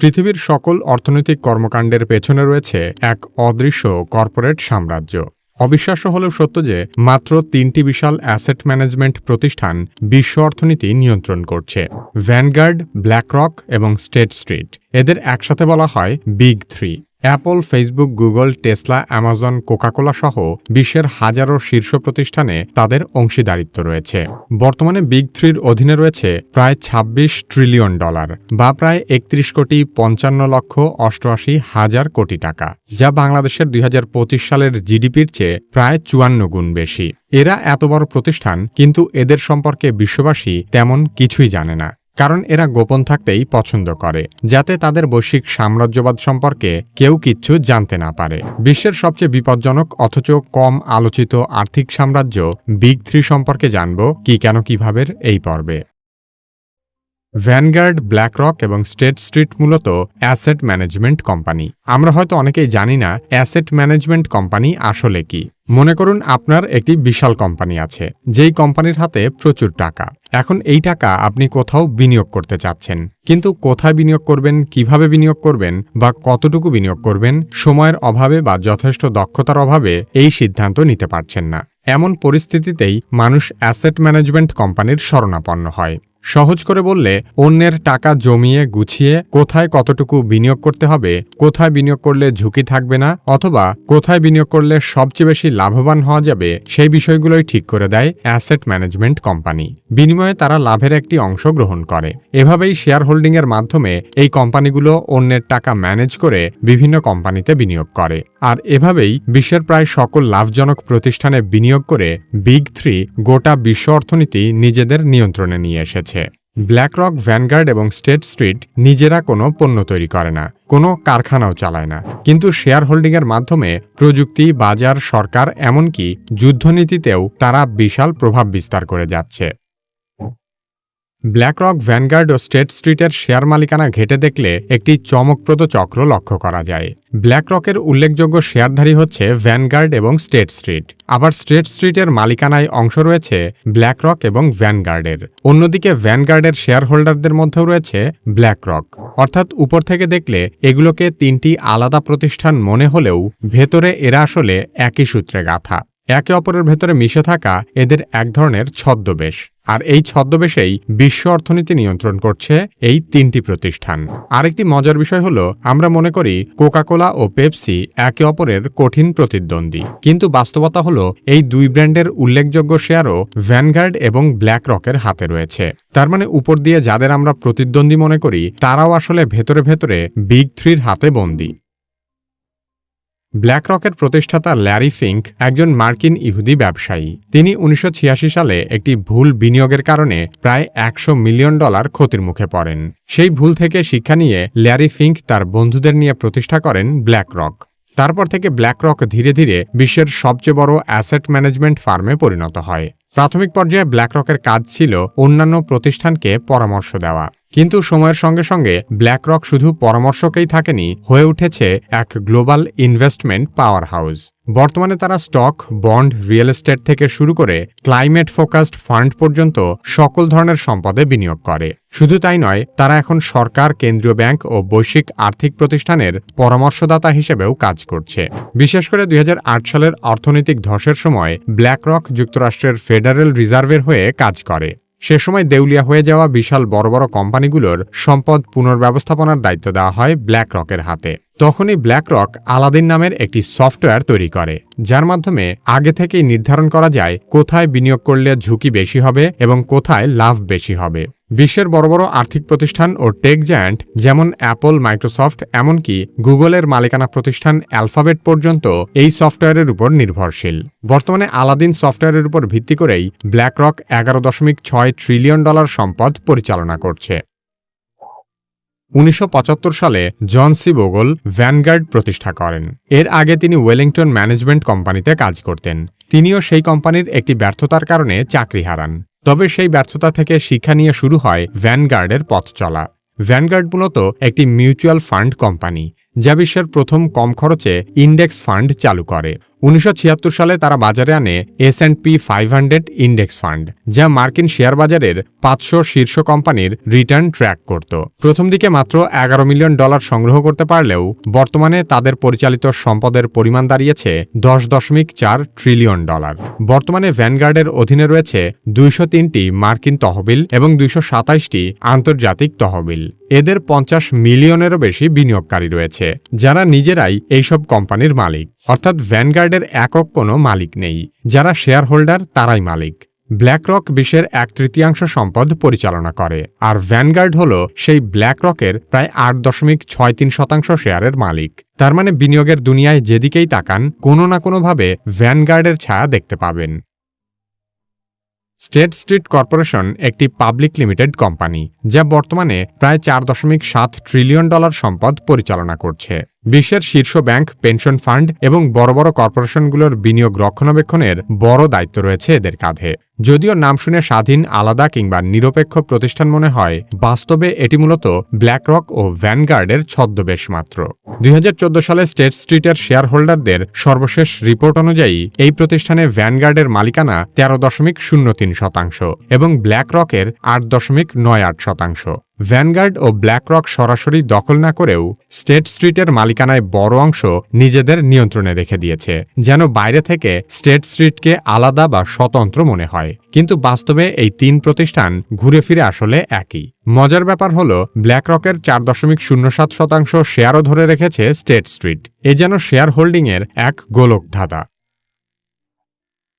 পৃথিবীর সকল অর্থনৈতিক কর্মকাণ্ডের পেছনে রয়েছে এক অদৃশ্য কর্পোরেট সাম্রাজ্য। অবিশ্বাস্য হলেও সত্য যে, মাত্র তিনটি বিশাল অ্যাসেট ম্যানেজমেন্ট প্রতিষ্ঠান বিশ্ব অর্থনীতি নিয়ন্ত্রণ করছে। ভ্যানগার্ড, ব্ল্যাকরক এবং স্টেট স্ট্রিট। এদের একসাথে বলা হয় big three. Apple, Facebook, Google, Tesla Amazon Coca Cola সহ বিশ্বের হাজারো শীর্ষ প্রতিষ্ঠানে তাদের অংশীদারিত্ব রয়েছে। বর্তমানে বিগ থ্রির অধীনে রয়েছে প্রায় ২৬ ট্রিলিয়ন ডলার বা প্রায় একত্রিশ কোটি পঞ্চান্ন লক্ষ অষ্টআশি হাজার কোটি টাকা, যা বাংলাদেশের দুই হাজার পঁচিশ সালের জিডিপির চেয়ে প্রায় চুয়ান্ন গুণ বেশি। এরা এত বড় প্রতিষ্ঠান কিন্তু এদের সম্পর্কে বিশ্ববাসী তেমন কিছুই জানে না। কারণ এরা গোপন থাকতেই পছন্দ করে, যাতে তাদের বৈশ্বিক সাম্রাজ্যবাদ সম্পর্কে কেউ কিচ্ছু জানতে না পারে। বিশ্বের সবচেয়ে বিপজ্জনক অথচ কম আলোচিত আর্থিক সাম্রাজ্য বিগ থ্রি সম্পর্কে জানব কি কেন কীভাবে এই পর্বে। ভ্যানগার্ড, ব্ল্যাকরক এবং স্টেট স্ট্রিট মূলত অ্যাসেট ম্যানেজমেন্ট কোম্পানি। আমরা হয়তো অনেকেই জানি না অ্যাসেট ম্যানেজমেন্ট কোম্পানি আসলে কি। মনে করুন আপনার একটি বিশাল কোম্পানি আছে, যেই কোম্পানির হাতে প্রচুর টাকা। এখন এই টাকা আপনি কোথাও বিনিয়োগ করতে চাচ্ছেন। কিন্তু কোথায় বিনিয়োগ করবেন, কীভাবে বিনিয়োগ করবেন বা কতটুকু বিনিয়োগ করবেন, সময়ের অভাবে বা যথেষ্ট দক্ষতার অভাবে এই সিদ্ধান্ত নিতে পারছেন না। এমন পরিস্থিতিতেই মানুষ অ্যাসেট ম্যানেজমেন্ট কোম্পানির শরণাপন্ন হয়। সহজ করে বললে, অন্যের টাকা জমিয়ে গুছিয়ে কোথায় কতটুকু বিনিয়োগ করতে হবে, কোথায় বিনিয়োগ করলে ঝুঁকি থাকবে না, অথবা কোথায় বিনিয়োগ করলে সবচেয়ে বেশি লাভবান হওয়া যাবে, সেই বিষয়গুলোই ঠিক করে দেয় অ্যাসেট ম্যানেজমেন্ট কোম্পানি। বিনিময়ে তারা লাভের একটি অংশ গ্রহণ করে। এভাবেই শেয়ার হোল্ডিংয়ের মাধ্যমে এই কোম্পানিগুলো অন্যের টাকা ম্যানেজ করে বিভিন্ন কোম্পানিতে বিনিয়োগ করে। আর এভাবেই বিশ্বের প্রায় সকল লাভজনক প্রতিষ্ঠানে বিনিয়োগ করে বিগ থ্রি গোটা বিশ্ব অর্থনীতি নিজেদের নিয়ন্ত্রণে নিয়ে এসেছে। ব্ল্যাকরক ভ্যানগার্ড এবং স্টেট স্ট্রিট নিজেরা কোনো পণ্য তৈরি করে না, কোনো কারখানাও চালায় না। কিন্তু শেয়ার হোল্ডিংয়ের মাধ্যমে প্রযুক্তি, বাজার, সরকার, এমনকি যুদ্ধনীতিতেও তারা বিশাল প্রভাব বিস্তার করে যাচ্ছে। ব্ল্যাকরক ভ্যানগার্ড ও স্টেট স্ট্রিটের শেয়ার মালিকানা ঘেটে দেখলে একটি চমকপ্রদ চক্র লক্ষ্য করা যায়। ব্ল্যাকরকের উল্লেখযোগ্য শেয়ারধারী হচ্ছে ভ্যানগার্ড এবং স্টেট স্ট্রিট আবার স্টেট স্ট্রিটের মালিকানায় অংশ রয়েছে ব্ল্যাকরক এবং ভ্যানগার্ডের অন্যদিকে ভ্যানগার্ডের শেয়ার হোল্ডারদের মধ্যেও রয়েছে ব্ল্যাকরক অর্থাৎ উপর থেকে দেখলে এগুলোকে তিনটি আলাদা প্রতিষ্ঠান মনে হলেও ভেতরে এরা আসলে একই সূত্রে গাথা। একে অপরের ভেতরে মিশে থাকা এদের এক ধরনের ছদ্মবেশ। আর এই ছদ্মবেশেই বিশ্ব অর্থনীতি নিয়ন্ত্রণ করছে এই তিনটি প্রতিষ্ঠান। আরেকটি মজার বিষয় হলো, আমরা মনে করি কোকাকোলা ও পেপসি একে অপরের কঠিন প্রতিদ্বন্দ্বী। কিন্তু বাস্তবতা হলো, এই দুই ব্র্যান্ডের উল্লেখযোগ্য শেয়ারও ভ্যানগার্ড এবং ব্ল্যাক রকের হাতে রয়েছে। তার মানে উপর দিয়ে যাদের আমরা প্রতিদ্বন্দ্বী মনে করি, তারাও আসলে ভেতরে ভেতরে বিগ থ্রির হাতে বন্দী। ব্ল্যাকরকের প্রতিষ্ঠাতা ল্যারি ফিঙ্ক একজন মার্কিন ইহুদি ব্যবসায়ী। তিনি উনিশশো ছিয়াশি সালে একটি ভুল বিনিয়োগের কারণে প্রায় একশো মিলিয়ন ডলার ক্ষতির মুখে পড়েন। সেই ভুল থেকে শিক্ষা নিয়ে ল্যারি ফিঙ্ক তার বন্ধুদের নিয়ে প্রতিষ্ঠা করেন ব্ল্যাকরক তারপর থেকে ব্ল্যাকরক ধীরে ধীরে বিশ্বের সবচেয়ে বড় অ্যাসেট ম্যানেজমেন্ট ফার্মে পরিণত হয়। প্রাথমিক পর্যায়ে ব্ল্যাকরকের কাজ ছিল অন্যান্য প্রতিষ্ঠানকে পরামর্শ দেওয়া। কিন্তু সময়ের সঙ্গে সঙ্গে ব্ল্যাকরক শুধু পরামর্শকেই থাকেনি, হয়ে উঠেছে এক গ্লোবাল ইনভেস্টমেন্ট পাওয়ার হাউস বর্তমানে তারা স্টক, বন্ড, রিয়েল এস্টেট থেকে শুরু করে ক্লাইমেট ফোকাসড ফান্ড পর্যন্ত সকল ধরনের সম্পদে বিনিয়োগ করে। শুধু তাই নয়, তারা এখন সরকার, কেন্দ্রীয় ব্যাংক ও বৈশ্বিক আর্থিক প্রতিষ্ঠানের পরামর্শদাতা হিসেবেও কাজ করছে। বিশেষ করে দুই হাজার আট সালের অর্থনৈতিক ধসের সময় ব্ল্যাকরক যুক্তরাষ্ট্রের ফেডারেল রিজার্ভের হয়ে কাজ করে। সে সময় দেউলিয়া হয়ে যাওয়া বিশাল বড় বড় কোম্পানিগুলোর সম্পদ পুনর্ব্যবস্থাপনার দায়িত্ব দেওয়া হয় ব্ল্যাক রকের হাতে। তখনই ব্ল্যাক রক আলাদিন নামের একটি সফটওয়্যার তৈরি করে, যার মাধ্যমে আগে থেকেই নির্ধারণ করা যায় কোথায় বিনিয়োগ করলে ঝুঁকি বেশি হবে এবং কোথায় লাভ বেশি হবে। বিশ্বের বড় বড় আর্থিক প্রতিষ্ঠান ও টেক জায়ান্ট, যেমন অ্যাপল মাইক্রোসফট এমনকি গুগলের মালিকানা প্রতিষ্ঠান অ্যালফাবেট পর্যন্ত এই সফটওয়্যারের উপর নির্ভরশীল। বর্তমানে আলাদিন সফটওয়্যারের উপর ভিত্তি করেই ব্ল্যাক রক এগারো দশমিক ছয় ট্রিলিয়ন ডলার সম্পদ পরিচালনা করছে। উনিশশো পঁচাত্তর সালে জন সি বোগল ভ্যানগার্ড প্রতিষ্ঠা করেন। এর আগে তিনি ওয়েলিংটন ম্যানেজমেন্ট কোম্পানিতে কাজ করতেন। তিনিও সেই কোম্পানির একটি ব্যর্থতার কারণে চাকরি হারান। তবে সেই ব্যর্থতা থেকে শিক্ষা নিয়ে শুরু হয় ভ্যানগার্ডের পথ চলা। ভ্যানগার্ড মূলত একটি মিউচুয়াল ফান্ড কোম্পানি। যা বিশ্বের প্রথম কম খরচে ইন্ডেক্স ফান্ড চালু করে। উনিশশো ছিয়াত্তর সালে তারা বাজারে আনে S and P five hundred index fund, যা মার্কিন শেয়ার বাজারের পাঁচশো শীর্ষ কোম্পানির রিটার্ন ট্র্যাক করত। প্রথম দিকে মাত্র এগারো মিলিয়ন ডলার সংগ্রহ করতে পারলেও বর্তমানে তাদের পরিচালিত সম্পদের পরিমাণ দাঁড়িয়েছে দশ দশমিক চার ট্রিলিয়ন ডলার। বর্তমানে ভ্যানগার্ডের অধীনে রয়েছে দুইশো তিনটি মার্কিন তহবিল এবং দুইশো সাতাইশটি আন্তর্জাতিক তহবিল। এদের পঞ্চাশ মিলিয়নেরও বেশি বিনিয়োগকারী রয়েছে, যারা নিজেরাই এইসব কোম্পানির মালিক। অর্থাৎ ভ্যানগার্ডের একক কোনো মালিক নেই। যারা শেয়ার হোল্ডার তারাই মালিক। ব্ল্যাকরক বিশ্বের এক তৃতীয়াংশ সম্পদ পরিচালনা করে, আর ভ্যানগার্ড হল সেই ব্ল্যাকরকের প্রায় আট দশমিক ছয় তিন শতাংশ শেয়ারের মালিক। তার মানে বিনিয়োগের দুনিয়ায় যেদিকেই তাকান, কোনো না কোনোভাবে ভ্যানগার্ডের ছায়া দেখতে পাবেন। স্টেট স্ট্রিট কর্পোরেশন একটি পাবলিক লিমিটেড কোম্পানি, যা বর্তমানে প্রায় চার দশমিক সাত ট্রিলিয়ন ডলার সম্পদ পরিচালনা করছে। বিশ্বের শীর্ষ ব্যাংক, পেনশন ফান্ড এবং বড় বড় কর্পোরেশনগুলোর বিনিয়োগ রক্ষণাবেক্ষণের বড় দায়িত্ব রয়েছে এদের কাঁধে। যদিও নাম শুনে স্বাধীন, আলাদা কিংবা নিরপেক্ষ প্রতিষ্ঠান মনে হয়, বাস্তবে এটি মূলত ব্ল্যাকরক ও ভ্যানগার্ডের ছদ্মবেশ মাত্র। দুই হাজার চোদ্দ সালে স্টেট স্ট্রিটের শেয়ার হোল্ডারদের সর্বশেষ রিপোর্ট অনুযায়ী, এই প্রতিষ্ঠানে ভ্যানগার্ডের মালিকানা তেরো দশমিক শূন্য তিন শতাংশ এবং ব্ল্যাকরকের আট দশমিক নয় আট শতাংশ। ভ্যানগার্ড ও ব্ল্যাকরক সরাসরি দখল না করেও স্টেট স্ট্রিটের মালিকানায় বড় অংশ নিজেদের নিয়ন্ত্রণে রেখে দিয়েছে, যেন বাইরে থেকে স্টেট স্ট্রিটকে আলাদা বা স্বতন্ত্র মনে হয়। কিন্তু বাস্তবে এই তিন প্রতিষ্ঠান ঘুরে ফিরে আসলে একই। মজার ব্যাপার হল ব্ল্যাকরকের চার দশমিক শূন্য সাত শতাংশ শেয়ারও ধরে রেখেছে স্টেট স্ট্রিট এ যেন শেয়ার হোল্ডিংয়ের এক গোলক ধাঁধা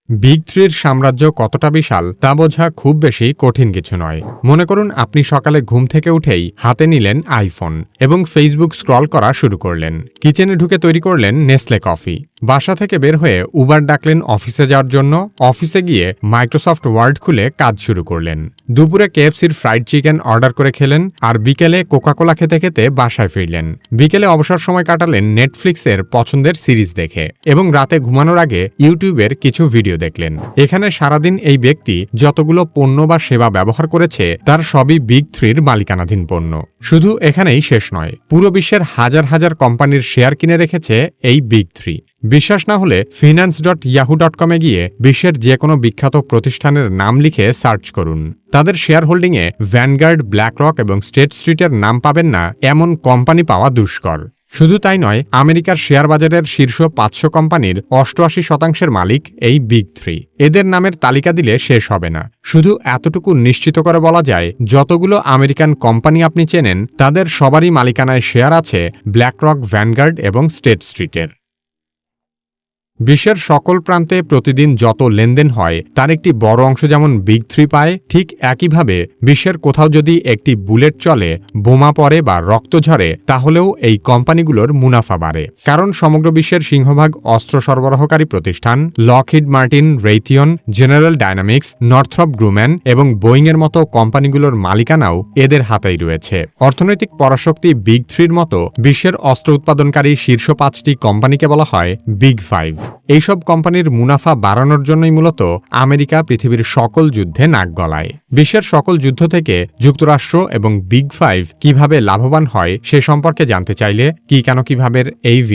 বিগ থ্রির সাম্রাজ্য কতটা বিশাল তা বোঝা খুব বেশি কঠিন কিছু নয়। মনে করুন, আপনি সকালে ঘুম থেকে উঠেই হাতে নিলেন আইফোন এবং ফেসবুক স্ক্রল করা শুরু করলেন। কিচেনে ঢুকে তৈরি করলেন নেসলে কফি। বাসা থেকে বের হয়ে উবার ডাকলেন অফিসে যাওয়ার জন্য। অফিসে গিয়ে মাইক্রোসফট ওয়ার্ড খুলে কাজ শুরু করলেন। দুপুরে কেএফসির ফ্রাইড চিকেন অর্ডার করে খেলেন আর বিকেলে কোকাকোলা খেতে খেতে বাসায় ফিরলেন। বিকেলে অবসর সময় কাটালেন নেটফ্লিক্সের পছন্দের সিরিজ দেখে এবং রাতে ঘুমানোর আগে ইউটিউবের কিছু ভিডিও দেখলেন। এখানে সারাদিন এই ব্যক্তি যতগুলো পণ্য বা সেবা ব্যবহার করেছে, তার সবই বিগ থ্রির মালিকানাধীন পণ্য। শুধু এখানেই শেষ নয়, পুরো বিশ্বের হাজার হাজার কোম্পানির শেয়ার কিনে রেখেছে এই বিগ থ্রি বিশ্বাস না হলে ফিনান্স ডট ইয়াহু ডট কমে গিয়ে বিশ্বের যে কোনো বিখ্যাত প্রতিষ্ঠানের নাম লিখে সার্চ করুন। তাদের শেয়ার হোল্ডিংয়ে ভ্যানগার্ড ব্ল্যাকরক এবং স্টেট স্ট্রিটের নাম পাবেন না এমন কোম্পানি পাওয়া দুষ্কর। শুধু তাই নয়, আমেরিকার শেয়ার বাজারের শীর্ষ পাঁচশো কোম্পানির অষ্টআশি শতাংশের মালিক এই বিগ থ্রি। এদের নামের তালিকা দিলে শেষ হবে না। শুধু এতটুকু নিশ্চিত করে বলা যায়, যতগুলো আমেরিকান কোম্পানি আপনি চেনেন, তাদের সবারই মালিকানায় শেয়ার আছে ব্ল্যাকরক ভ্যানগার্ড এবং স্টেট স্ট্রিটের বিশ্বের সকল প্রান্তে প্রতিদিন যত লেনদেন হয়, তার একটি বড় অংশ যেমন বিগ থ্রি পায়, ঠিক একইভাবে বিশ্বের কোথাও যদি একটি বুলেট চলে, বোমা পড়ে বা রক্ত ঝরে, তাহলেও এই কোম্পানিগুলোর মুনাফা বাড়ে। কারণ সমগ্র বিশ্বের সিংহভাগ অস্ত্র সরবরাহকারী প্রতিষ্ঠান Lockheed Martin Raytheon General Dynamics Northrop Grumman এবং বোয়িংয়ের মতো কোম্পানিগুলোর মালিকানাও এদের হাতেই রয়েছে। অর্থনৈতিক পরাশক্তি বিগ থ্রির মতো বিশ্বের অস্ত্র উৎপাদনকারী শীর্ষ পাঁচটি কোম্পানিকে বলা হয় বিগ ফাইভ এইসব কোম্পানির মুনাফা বাড়ানোর জন্যই মূলত আমেরিকা পৃথিবীর সকল যুদ্ধে নাক গলায়। বিশ্বের সকল যুদ্ধ থেকে যুক্তরাষ্ট্র এবং বিগ ফাইভ কীভাবে লাভবান হয় সে সম্পর্কে জানতে চাইলে কি কেন কীভাবে এই ভিডিও